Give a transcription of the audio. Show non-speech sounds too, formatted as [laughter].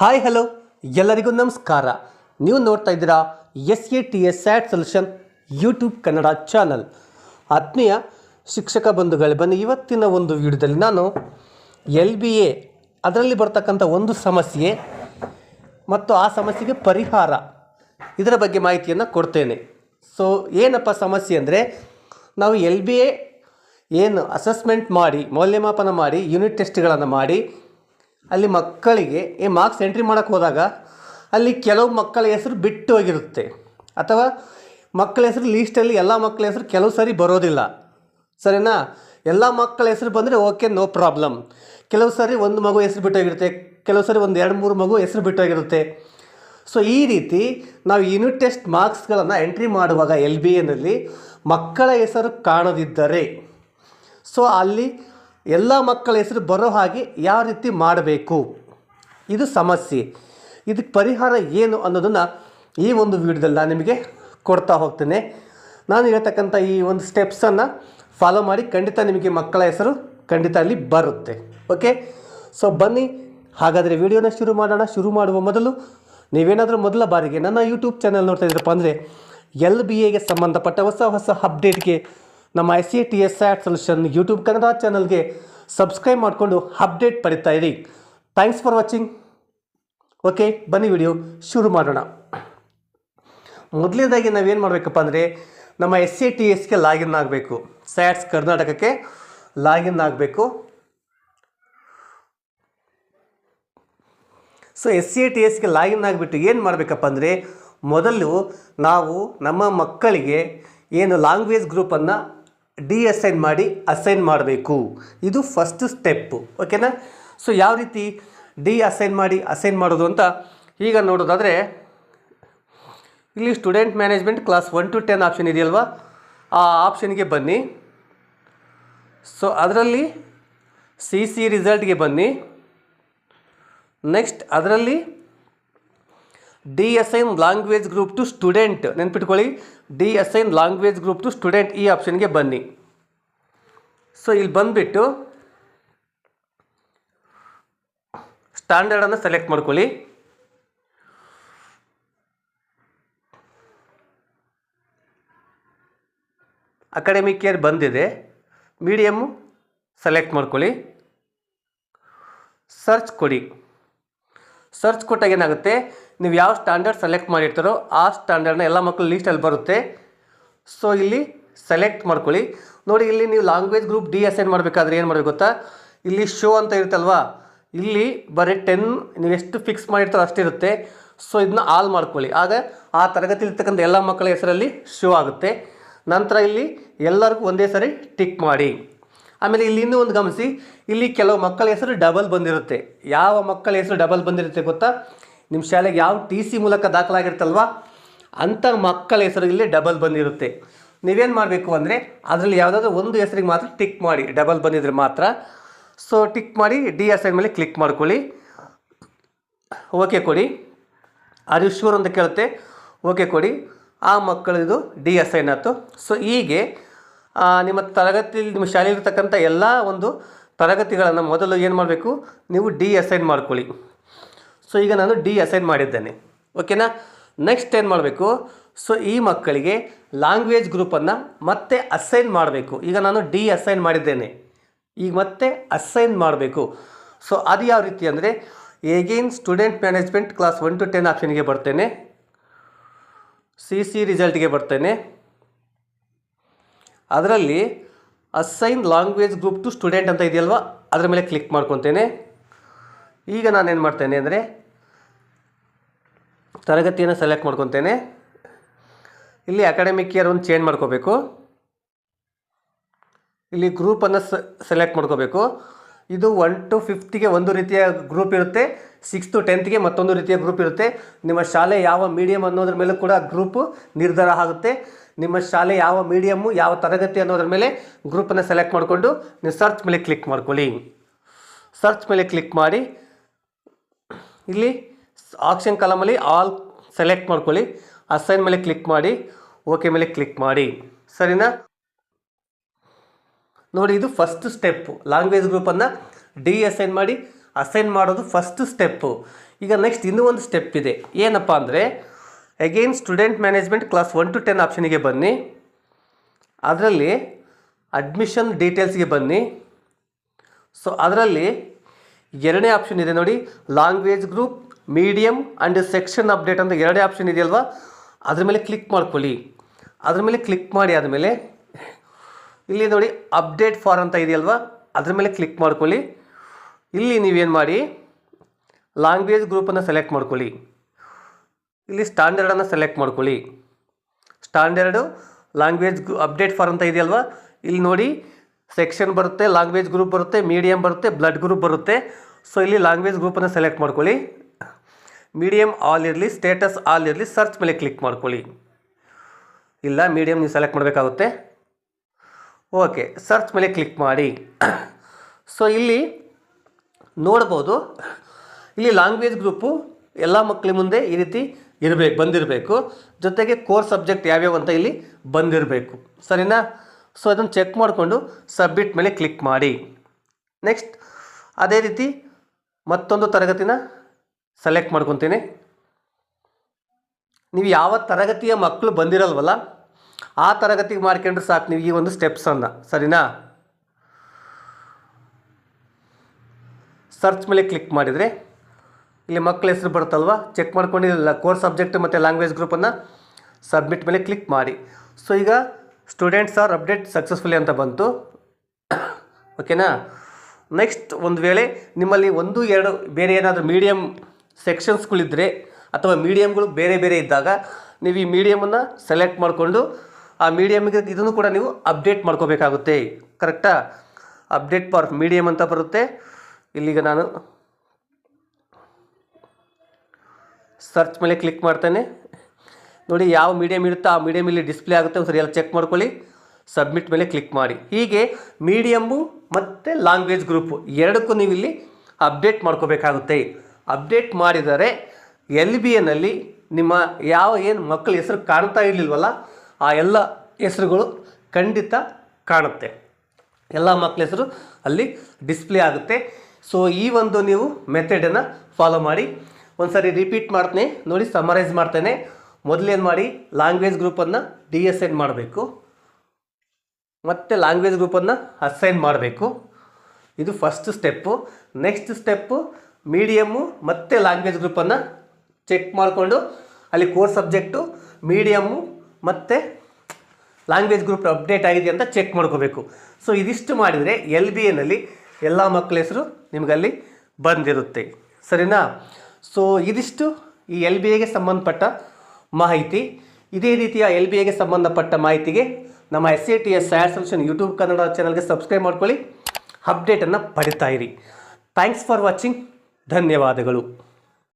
Hi, hello. ಎಲ್ಲರಿಗೂ ನಮಸ್ಕಾರ. ನೀವು ನೋಡ್ತಾ ಇದ್ದೀರಾ S A T S sat solution YouTube Kannada channel. ಆತ್ಮೀಯ ಶಿಕ್ಷಕ ಬಂಧುಗಳೇ, ಬನ್ನಿ ಇವತ್ತಿನ ಒಂದು ವಿಡಿಯೋದಲ್ಲಿ ನಾನು ಎಲ್ ಬಿ ಎ ಅದರಲ್ಲಿ ಬರ್ತಕ್ಕಂಥ ಒಂದು ಸಮಸ್ಯೆ ಮತ್ತು ಆ ಸಮಸ್ಯೆಗೆ ಪರಿಹಾರ ಇದರ ಬಗ್ಗೆ ಮಾಹಿತಿಯನ್ನು ಕೊಡ್ತೇನೆ. ಸೊ ಏನಪ್ಪ ಸಮಸ್ಯೆ ಅಂದರೆ ನಾವು ಎಲ್ ಬಿ ಎ ಏನು ಅಸೆಸ್ಮೆಂಟ್ ಮಾಡಿ, ಮೌಲ್ಯಮಾಪನ ಮಾಡಿ ಯೂನಿಟ್ ಟೆಸ್ಟ್ಗಳನ್ನು ಮಾಡಿ ಅಲ್ಲಿ ಮಕ್ಕಳಿಗೆ, ಈ ಮಾರ್ಕ್ಸ್ ಎಂಟ್ರಿ ಮಾಡೋಕ್ಕೆ ಹೋದಾಗ ಅಲ್ಲಿ ಕೆಲವು ಮಕ್ಕಳ ಹೆಸರು ಬಿಟ್ಟು ಹೋಗಿರುತ್ತೆ. ಅಥವಾ ಮಕ್ಕಳ ಹೆಸರು ಲೀಸ್ಟಲ್ಲಿ ಎಲ್ಲ ಮಕ್ಕಳ ಹೆಸರು ಕೆಲವು ಸರಿ ಬರೋದಿಲ್ಲ. ಸರಿನಾ? ಎಲ್ಲ ಮಕ್ಕಳ ಹೆಸರು ಬಂದರೆ ಓಕೆ ನೋ ಪ್ರಾಬ್ಲಮ್ ಕೆಲವು ಸರಿ ಒಂದು ಮಗು ಹೆಸರು ಬಿಟ್ಟೋಗಿರುತ್ತೆ ಕೆಲವು ಸರಿ ಒಂದು ಎರಡು ಮೂರು ಮಗು ಹೆಸರು ಬಿಟ್ಟೋಗಿರುತ್ತೆ ಸೊ ಈ ರೀತಿ ನಾವು ಯೂನಿಟ್ ಟೆಸ್ಟ್ ಮಾರ್ಕ್ಸ್ಗಳನ್ನು ಎಂಟ್ರಿ ಮಾಡುವಾಗ ಎಲ್ ಬಿ ಎನಲ್ಲಿ ಮಕ್ಕಳ ಹೆಸರು ಕಾಣದಿದ್ದರೆ ಸೊ ಅಲ್ಲಿ ಎಲ್ಲ ಮಕ್ಕಳ ಹೆಸರು ಬರೋ ಹಾಗೆ ಯಾವ ರೀತಿ ಮಾಡಬೇಕು? ಇದು ಸಮಸ್ಯೆ. ಇದಕ್ಕೆ ಪರಿಹಾರ ಏನು ಅನ್ನೋದನ್ನು ಈ ಒಂದು ವಿಡಿಯೋದಲ್ಲಿ ನಾನು ನಿಮಗೆ ಕೊಡ್ತಾ ಹೋಗ್ತೇನೆ. ನಾನು ಹೇಳ್ತಕ್ಕಂಥ ಈ ಒಂದು ಸ್ಟೆಪ್ಸನ್ನು ಫಾಲೋ ಮಾಡಿ ಖಂಡಿತ ನಿಮಗೆ ಮಕ್ಕಳ ಹೆಸರು ಖಂಡಿತ ಅಲ್ಲಿ ಬರುತ್ತೆ. ಓಕೆ ಸೊ ಬನ್ನಿ. ಹಾಗಾದರೆ ವಿಡಿಯೋನ ಶುರು ಮಾಡೋಣ. ಶುರು ಮಾಡುವ ಮೊದಲು ನೀವೇನಾದರೂ ಮೊದಲ ಬಾರಿಗೆ ನನ್ನ ಯೂಟ್ಯೂಬ್ ಚಾನಲ್ ನೋಡ್ತಾ ಇದ್ರಪ್ಪ ಅಂದರೆ ಎಲ್ ಬಿ ಎಗೆ ಸಂಬಂಧಪಟ್ಟ ಹೊಸ ಹೊಸ ಅಪ್ಡೇಟ್ಗೆ ನಮ್ಮ I C T S at solution YouTube Kannada ಚಾನಲ್ಗೆ ಸಬ್ಸ್ಕ್ರೈಬ್ ಮಾಡಿಕೊಂಡು ಅಪ್ಡೇಟ್ ಪಡಿತಾ ಇರಿ. ಥ್ಯಾಂಕ್ಸ್ ಫಾರ್ ವಾಚಿಂಗ್ ಓಕೆ ಬನ್ನಿ ವಿಡಿಯೋ ಶುರು ಮಾಡೋಣ. ಮೊದಲನೇದಾಗಿ ನಾವೇನು ಮಾಡಬೇಕಪ್ಪ ಅಂದರೆ ನಮ್ಮ ಎಸ್ ಸಿ ಟಿ ಎಸ್ಗೆ ಲಾಗಿನ್ ಆಗಬೇಕು. ಸ್ಯಾಟ್ಸ್ ಕರ್ನಾಟಕಕ್ಕೆ ಲಾಗಿನ್ ಆಗಬೇಕು. ಸೊ ಎಸ್ ಸಿ ಟಿ ಎಸ್ಗೆ ಲಾಗಿನ್ ಆಗಿಬಿಟ್ಟು ಏನು ಮಾಡಬೇಕಪ್ಪ ಅಂದರೆ ಮೊದಲು ನಾವು ನಮ್ಮ ಮಕ್ಕಳಿಗೆ ಏನು ಲ್ಯಾಂಗ್ವೇಜ್ ಗ್ರೂಪನ್ನು ಡಿ ಅಸೈನ್ ಮಾಡಿ ಅಸೈನ್ ಮಾಡಬೇಕು. ಇದು ಫಸ್ಟ್ ಸ್ಟೆಪ್ಪು ಓಕೆನಾ ಸೊ ಯಾವ ರೀತಿ ಡಿ ಅಸೈನ್ ಮಾಡಿ ಅಸೈನ್ ಮಾಡೋದು ಅಂತ ಈಗ ನೋಡೋದಾದರೆ, ಇಲ್ಲಿ student management class one two ten option ಇದೆಯಲ್ವಾ? ಆ ಆಪ್ಷನ್ಗೆ ಬನ್ನಿ. ಸೊ ಅದರಲ್ಲಿ ಸಿ ಸಿ ರಿಸಲ್ಟ್ಗೆ ಬನ್ನಿ. ನೆಕ್ಸ್ಟ್ ಅದರಲ್ಲಿ de assign language group to student. ನೆನ್ಪಿಟ್ಕೊಳ್ಳಿ, de assign language group to student ಈ ಆಪ್ಷನ್ಗೆ ಬನ್ನಿ. ಸೊ ಇಲ್ಲಿ ಬಂದುಬಿಟ್ಟು ಸ್ಟ್ಯಾಂಡರ್ಡನ್ನು ಸೆಲೆಕ್ಟ್ ಮಾಡ್ಕೊಳ್ಳಿ. ಅಕಾಡೆಮಿಕ್ ಇಯರ್ ಬಂದಿದೆ. ಮೀಡಿಯಮ್ಮು ಸೆಲೆಕ್ಟ್ ಮಾಡ್ಕೊಳ್ಳಿ. ಸರ್ಚ್ ಕೊಡಿ. ಸರ್ಚ್ ಕೊಟ್ಟಾಗ ಏನಾಗುತ್ತೆ? ನೀವು ಯಾವ ಸ್ಟ್ಯಾಂಡರ್ಡ್ ಸೆಲೆಕ್ಟ್ ಮಾಡಿರ್ತಾರೋ ಆ ಸ್ಟ್ಯಾಂಡರ್ಡ್ನ ಎಲ್ಲ ಮಕ್ಕಳು ಲೀಸ್ಟಲ್ಲಿ ಬರುತ್ತೆ. ಸೊ ಇಲ್ಲಿ ಸೆಲೆಕ್ಟ್ ಮಾಡ್ಕೊಳ್ಳಿ. ನೋಡಿ, ಇಲ್ಲಿ ನೀವು ಲ್ಯಾಂಗ್ವೇಜ್ ಗ್ರೂಪ್ ಡಿ ಅಸೈನ್ ಮಾಡಬೇಕಾದ್ರೆ ಏನು ಮಾಡಬೇಕು ಗೊತ್ತಾ? ಇಲ್ಲಿ ಶೋ ಅಂತ ಇರುತ್ತಲ್ವಾ? ಇಲ್ಲಿ ಬರೀ ಟೆನ್ ನೀವು ಎಷ್ಟು ಫಿಕ್ಸ್ ಮಾಡಿರ್ತಾರೋ ಅಷ್ಟಿರುತ್ತೆ ಸೊ ಇದನ್ನ ಆಲ್ ಮಾಡ್ಕೊಳ್ಳಿ. ಆಗ ಆ ತರಗತಿಲಿರ್ತಕ್ಕಂಥ ಎಲ್ಲ ಮಕ್ಕಳ ಹೆಸರಲ್ಲಿ ಶೋ ಆಗುತ್ತೆ. ನಂತರ ಇಲ್ಲಿ ಎಲ್ಲರಿಗೂ ಒಂದೇ ಸರಿ ಟಿಕ್ ಮಾಡಿ. ಆಮೇಲೆ ಇಲ್ಲಿ ಇನ್ನೂ ಒಂದು ಗಮನಿಸಿ. ಇಲ್ಲಿ ಕೆಲವು ಮಕ್ಕಳ ಹೆಸರು ಡಬಲ್ ಬಂದಿರುತ್ತೆ. ಯಾವ ಮಕ್ಕಳ ಹೆಸರು ಡಬಲ್ ಬಂದಿರುತ್ತೆ ಗೊತ್ತಾ? ನಿಮ್ಮ ಶಾಲೆಗೆ ಯಾವ ಟಿ ಸಿ ಮೂಲಕ ದಾಖಲಾಗಿರ್ತಲ್ವಾ ಅಂಥ ಮಕ್ಕಳ ಹೆಸರು ಇಲ್ಲಿ ಡಬಲ್ ಬಂದಿರುತ್ತೆ. ನೀವೇನು ಮಾಡಬೇಕು ಅಂದರೆ ಅದರಲ್ಲಿ ಯಾವುದಾದ್ರೂ ಒಂದು ಹೆಸರಿಗೆ ಮಾತ್ರ ಟಿಕ್ ಮಾಡಿ ಡಬಲ್ ಬಂದಿದ್ರೆ ಮಾತ್ರ. ಸೊ ಟಿಕ್ ಮಾಡಿ ಡಿ ಅಸೈನ್ ಮೇಲೆ ಕ್ಲಿಕ್ ಮಾಡ್ಕೊಳ್ಳಿ. ಓಕೆ ಕೊಡಿ. ಯು ಶೂರ್ ಅಂತ ಕೇಳುತ್ತೆ? ಓಕೆ ಕೊಡಿ. ಆ ಮಕ್ಕಳಿದು ಡಿ ಅಸೈನ್ ಆಯ್ತು ಸೊ ಹೀಗೆ ನಿಮ್ಮ ತರಗತಿಯಲ್ಲಿ ನಿಮ್ಮ ಶಾಲೆಯಲ್ಲಿರ್ತಕ್ಕಂಥ ಎಲ್ಲ ಒಂದು ತರಗತಿಗಳನ್ನು ಮೊದಲು ಏನು ಮಾಡಬೇಕು? ನೀವು ಡಿ ಅಸೈನ್ ಮಾಡ್ಕೊಳ್ಳಿ. ಸೊ ಈಗ ನಾನು ಡಿ ಅಸೈನ್ ಮಾಡಿದ್ದೇನೆ. ಓಕೆನಾ ನೆಕ್ಸ್ಟ್ ಏನು ಮಾಡಬೇಕು? ಸೊ ಈ ಮಕ್ಕಳಿಗೆ ಲ್ಯಾಂಗ್ವೇಜ್ ಗ್ರೂಪನ್ನು ಮತ್ತೆ ಅಸೈನ್ ಮಾಡಬೇಕು. ಈಗ ನಾನು ಡಿ ಅಸೈನ್ ಮಾಡಿದ್ದೇನೆ. ಈಗ ಮತ್ತೆ ಅಸೈನ್ ಮಾಡಬೇಕು. ಸೊ ಅದು ಯಾವ ರೀತಿ ಅಂದರೆ again student management class one two ten ಆಪ್ಷನ್ಗೆ ಬರ್ತೇನೆ. ಸಿ ಸಿ ರಿಸಲ್ಟ್ಗೆ ಬರ್ತೇನೆ. ಅದರಲ್ಲಿ assign language group to student ಅಂತ ಇದೆಯಲ್ವ? ಅದರ ಮೇಲೆ ಕ್ಲಿಕ್ ಮಾಡ್ಕೊತೇನೆ. ಈಗ ನಾನೇನು ಮಾಡ್ತೇನೆ ಅಂದರೆ ತರಗತಿಯನ್ನು ಸೆಲೆಕ್ಟ್ ಮಾಡ್ಕೊತೇನೆ. ಇಲ್ಲಿ ಅಕಾಡೆಮಿಕ್ ಇಯರ್ ಒಂದು ಚೇಂಜ್ ಮಾಡ್ಕೋಬೇಕು. ಇಲ್ಲಿ ಗ್ರೂಪನ್ನು ಸೆಲೆಕ್ಟ್ ಮಾಡ್ಕೋಬೇಕು. ಇದು ಒನ್ ಟು ಫಿಫ್ತಿಗೆ ಒಂದು ರೀತಿಯ ಗ್ರೂಪ್ ಇರುತ್ತೆ ಸಿಕ್ಸ್ ಟು ಟೆಂತ್ಗೆ ಮತ್ತೊಂದು ರೀತಿಯ ಗ್ರೂಪ್ ಇರುತ್ತೆ. ನಿಮ್ಮ ಶಾಲೆ ಯಾವ ಮೀಡಿಯಮ್ ಅನ್ನೋದ್ರ ಮೇಲೆ ಕೂಡ ಗ್ರೂಪು ನಿರ್ಧಾರ ಆಗುತ್ತೆ. ನಿಮ್ಮ ಶಾಲೆ ಯಾವ ಮೀಡಿಯಮ್ಮು ಯಾವ ತರಗತಿ ಅನ್ನೋದ್ರ ಮೇಲೆ ಗ್ರೂಪನ್ನು ಸೆಲೆಕ್ಟ್ ಮಾಡಿಕೊಂಡು ನೀವು ಸರ್ಚ್ ಮೇಲೆ ಕ್ಲಿಕ್ ಮಾಡ್ಕೊಳ್ಳಿ. ಸರ್ಚ್ ಮೇಲೆ ಕ್ಲಿಕ್ ಮಾಡಿ, ಇಲ್ಲಿ ಆಪ್ಷನ್ ಕಾಲಮಲ್ಲಿ ಆಲ್ ಸೆಲೆಕ್ಟ್ ಮಾಡ್ಕೊಳ್ಳಿ. ಅಸೈನ್ ಮೇಲೆ ಕ್ಲಿಕ್ ಮಾಡಿ. ಓಕೆ ಮೇಲೆ ಕ್ಲಿಕ್ ಮಾಡಿ. ಸರಿನಾ? ನೋಡಿ, ಇದು ಫಸ್ಟ್ ಸ್ಟೆಪ್ಪು ಲ್ಯಾಂಗ್ವೇಜ್ ಗ್ರೂಪನ್ನು ಡಿ ಅಸೈನ್ ಮಾಡಿ ಅಸೈನ್ ಮಾಡೋದು ಫಸ್ಟ್ ಸ್ಟೆಪ್ಪು ಈಗ ನೆಕ್ಸ್ಟ್ ಇನ್ನೂ ಒಂದು ಸ್ಟೆಪ್ ಇದೆ. ಏನಪ್ಪ ಅಂದರೆ again student management class one two ten ಆಪ್ಷನಿಗೆ ಬನ್ನಿ. ಅದರಲ್ಲಿ ಅಡ್ಮಿಷನ್ ಡೀಟೇಲ್ಸ್ಗೆ ಬನ್ನಿ. ಸೊ ಅದರಲ್ಲಿ ಎರಡನೇ ಆಪ್ಷನ್ ಇದೆ ನೋಡಿ language group medium and section update ಅಂತ ಎರಡೇ ಆಪ್ಷನ್ ಇದೆಯಲ್ವಾ? ಅದ್ರ ಮೇಲೆ ಕ್ಲಿಕ್ ಮಾಡ್ಕೊಳ್ಳಿ. ಅದ್ರ ಮೇಲೆ ಕ್ಲಿಕ್ ಮಾಡಿ ಆದಮೇಲೆ ಇಲ್ಲಿ ನೋಡಿ ಅಪ್ಡೇಟ್ ಫಾರ್ ಅಂತ ಇದೆಯಲ್ವಾ? ಅದ್ರ ಮೇಲೆ ಕ್ಲಿಕ್ ಮಾಡ್ಕೊಳ್ಳಿ. ಇಲ್ಲಿ ನೀವೇನು ಮಾಡಿ? ಲ್ಯಾಂಗ್ವೇಜ್ ಗ್ರೂಪನ್ನು ಸೆಲೆಕ್ಟ್ ಮಾಡ್ಕೊಳ್ಳಿ. ಇಲ್ಲಿ ಸ್ಟ್ಯಾಂಡರ್ಡನ್ನು ಸೆಲೆಕ್ಟ್ ಮಾಡ್ಕೊಳ್ಳಿ. ಸ್ಟ್ಯಾಂಡರ್ಡು ಲ್ಯಾಂಗ್ವೇಜ್ ಅಪ್ಡೇಟ್ ಫಾರ್ ಅಂತ ಇದೆಯಲ್ವಾ? ಇಲ್ಲಿ ನೋಡಿ ಸೆಕ್ಷನ್ ಬರುತ್ತೆ, ಲ್ಯಾಂಗ್ವೇಜ್ ಗ್ರೂಪ್ ಬರುತ್ತೆ ಮೀಡಿಯಮ್ ಬರುತ್ತೆ, ಬ್ಲಡ್ ಗ್ರೂಪ್ ಬರುತ್ತೆ. ಸೊ ಇಲ್ಲಿ ಲ್ಯಾಂಗ್ವೇಜ್ ಗ್ರೂಪನ್ನು ಸೆಲೆಕ್ಟ್ ಮಾಡ್ಕೊಳ್ಳಿ. ಮೀಡಿಯಮ್ ಆಲ್ ಇರಲಿ, ಸ್ಟೇಟಸ್ ಆಲ್ ಇರಲಿ, ಸರ್ಚ್ ಮೇಲೆ ಕ್ಲಿಕ್ ಮಾಡ್ಕೊಳ್ಳಿ. ಇಲ್ಲ ಮೀಡಿಯಮ್ ನೀವು ಸೆಲೆಕ್ಟ್ ಮಾಡಬೇಕಾಗುತ್ತೆ. ಓಕೆ, ಸರ್ಚ್ ಮೇಲೆ ಕ್ಲಿಕ್ ಮಾಡಿ. ಸೊ, ಇಲ್ಲಿ ನೋಡ್ಬೋದು, ಇಲ್ಲಿ ಲ್ಯಾಂಗ್ವೇಜ್ ಗ್ರೂಪು ಎಲ್ಲ ಮಕ್ಕಳ ಮುಂದೆ ಈ ರೀತಿ ಇರಬೇಕು, ಬಂದಿರಬೇಕು. ಜೊತೆಗೆ ಕೋರ್ ಸಬ್ಜೆಕ್ಟ್ ಯಾವ್ಯಾವ ಅಂತ ಇಲ್ಲಿ ಬಂದಿರಬೇಕು. ಸರಿನಾ? ಸೊ ಅದನ್ನು ಚೆಕ್ ಮಾಡಿಕೊಂಡು ಸಬ್ಮಿಟ್ ಮೇಲೆ ಕ್ಲಿಕ್ ಮಾಡಿ. ನೆಕ್ಸ್ಟ್, ಅದೇ ರೀತಿ ಮತ್ತೊಂದು ತರಗತಿನ ಸೆಲೆಕ್ಟ್ ಮಾಡ್ಕೊತೀನಿ. ನೀವು ಯಾವ ತರಗತಿಯ ಮಕ್ಕಳು ಬಂದಿರಲ್ವಲ್ಲ, ಆ ತರಗತಿಗೆ ಮಾಡ್ಕೊಂಡ್ರೆ ಸಾಕು ನೀವು ಈ ಒಂದು ಸ್ಟೆಪ್ಸನ್ನು ಸರಿನಾ? ಸರ್ಚ್ ಮೇಲೆ ಕ್ಲಿಕ್ ಮಾಡಿದರೆ, ಇಲ್ಲಿ ಮಕ್ಕಳ ಹೆಸರು ಬರುತ್ತಲ್ವ? ಚೆಕ್ ಮಾಡ್ಕೊಂಡಿರಲಿಲ್ಲ ಕೋರ್ ಸಬ್ಜೆಕ್ಟ್ ಮತ್ತು ಲ್ಯಾಂಗ್ವೇಜ್ ಗ್ರೂಪನ್ನು ಸಬ್ಮಿಟ್ ಮೇಲೆ ಕ್ಲಿಕ್ ಮಾಡಿ. ಸೊ ಈಗ ಸ್ಟೂಡೆಂಟ್ಸ್ ಆರ್ ಅಪ್ಡೇಟ್ ಸಕ್ಸಸ್ಫುಲಿ ಅಂತ ಬಂತು. [coughs] ಓಕೆನಾ ನೆಕ್ಸ್ಟ್ ಒಂದು ವೇಳೆ ನಿಮ್ಮಲ್ಲಿ ಒಂದು, ಎರಡು, ಬೇರೆ ಏನಾದರೂ ಮೀಡಿಯಮ್ ಸೆಕ್ಷನ್ಸ್ಗಳಿದ್ದರೆ ಅಥವಾ ಮೀಡಿಯಮ್ಗಳು ಬೇರೆ ಬೇರೆ ಇದ್ದಾಗ ನೀವು ಈ ಮೀಡಿಯಮನ್ನು ಸೆಲೆಕ್ಟ್ ಮಾಡಿಕೊಂಡು ಆ ಮೀಡಿಯಮ್ಗೆ ಇದನ್ನು ಕೂಡ ನೀವು ಅಪ್ಡೇಟ್ ಮಾಡ್ಕೋಬೇಕಾಗುತ್ತೆ. ಕರೆಕ್ಟಾ ಅಪ್ಡೇಟ್ ಫಾರ್ ಮೀಡಿಯಮ್ ಅಂತ ಬರುತ್ತೆ. ಇಲ್ಲಿಗ ನಾನು ಸರ್ಚ್ ಮೇಲೆ ಕ್ಲಿಕ್ ಮಾಡ್ತೇನೆ. ನೋಡಿ ಯಾವ ಮೀಡಿಯಮ್ ಇರುತ್ತೋ ಆ ಮೀಡಿಯಮ್ ಇಲ್ಲಿ ಡಿಸ್ಪ್ಲೇ ಆಗುತ್ತೆ ಒಂದು ಸರಿ ಎಲ್ಲ ಚೆಕ್ ಮಾಡ್ಕೊಳ್ಳಿ. ಸಬ್ಮಿಟ್ ಮೇಲೆ ಕ್ಲಿಕ್ ಮಾಡಿ. ಹೀಗೆ ಮೀಡಿಯಮ್ಮು ಮತ್ತು ಲ್ಯಾಂಗ್ವೇಜ್ ಗ್ರೂಪು ಎರಡಕ್ಕೂ ನೀವು ಇಲ್ಲಿ ಅಪ್ಡೇಟ್ ಮಾಡ್ಕೋಬೇಕಾಗುತ್ತೆ. ಅಪ್ಡೇಟ್ ಮಾಡಿದರೆ ಎಲ್ ಬಿ ಎನಲ್ಲಿ ನಿಮ್ಮ ಯಾವ ಏನು ಮಕ್ಕಳ ಹೆಸರು ಕಾಣ್ತಾ ಇರಲಿಲ್ವಲ್ಲ, ಆ ಎಲ್ಲ ಹೆಸರುಗಳು ಖಂಡಿತ ಕಾಣುತ್ತೆ. ಎಲ್ಲ ಮಕ್ಕಳ ಹೆಸರು ಅಲ್ಲಿ ಡಿಸ್ಪ್ಲೇ ಆಗುತ್ತೆ. ಸೊ ಈ ಒಂದು ನೀವು ಮೆಥಡನ್ನು ಫಾಲೋ ಮಾಡಿ. ಒಂದು ಸಾರಿ ರಿಪೀಟ್ ಮಾಡ್ತೇನೆ. ನೋಡಿ ಸಮರೈಸ್ ಮಾಡ್ತೇನೆ. ಮೊದಲೇನು ಮಾಡಿ ಲ್ಯಾಂಗ್ವೇಜ್ ಗ್ರೂಪನ್ನು ಡಿ ಎಸ್ ಎನ್ ಮಾಡಬೇಕು. ಮತ್ತು ಲ್ಯಾಂಗ್ವೇಜ್ ಗ್ರೂಪನ್ನು ಅಸೈನ್ ಮಾಡಬೇಕು. ಇದು first step next step medium ಮತ್ತು ಲ್ಯಾಂಗ್ವೇಜ್ ಗ್ರೂಪನ್ನು ಚೆಕ್ ಮಾಡಿಕೊಂಡು ಅಲ್ಲಿ ಕೋರ್ ಸಬ್ಜೆಕ್ಟು ಮೀಡಿಯಮ್ಮು ಮತ್ತು ಲ್ಯಾಂಗ್ವೇಜ್ ಗ್ರೂಪ್ ಅಪ್ಡೇಟ್ ಆಗಿದೆ ಅಂತ ಚೆಕ್ ಮಾಡ್ಕೋಬೇಕು. ಸೊ ಇದಿಷ್ಟು ಮಾಡಿದರೆ ಎಲ್ ಬಿ ಎನಲ್ಲಿ ಎಲ್ಲ ಮಕ್ಕಳ ಹೆಸರು ನಿಮಗಲ್ಲಿ ಬಂದಿರುತ್ತೆ. ಸರಿನಾ? ಸೊ ಇದಿಷ್ಟು ಈ ಎಲ್ ಬಿ ಎಗೆ ಸಂಬಂಧಪಟ್ಟ ಮಾಹಿತಿ. ಇದೇ ರೀತಿಯ ಎಲ್ ಬಿ ಎಗೆ ಸಂಬಂಧಪಟ್ಟ ಮಾಹಿತಿಗೆ ನಮ್ಮ S A T S sad solution YouTube Kannada ಚಾನಲ್ಗೆ ಸಬ್ಸ್ಕ್ರೈಬ್ ಮಾಡ್ಕೊಳ್ಳಿ. ಅಪ್ಡೇಟನ್ನು ಪಡಿತಾ ಇರಿ. ಥ್ಯಾಂಕ್ಸ್ ಫಾರ್ ವಾಚಿಂಗ್ ಧನ್ಯವಾದಗಳು.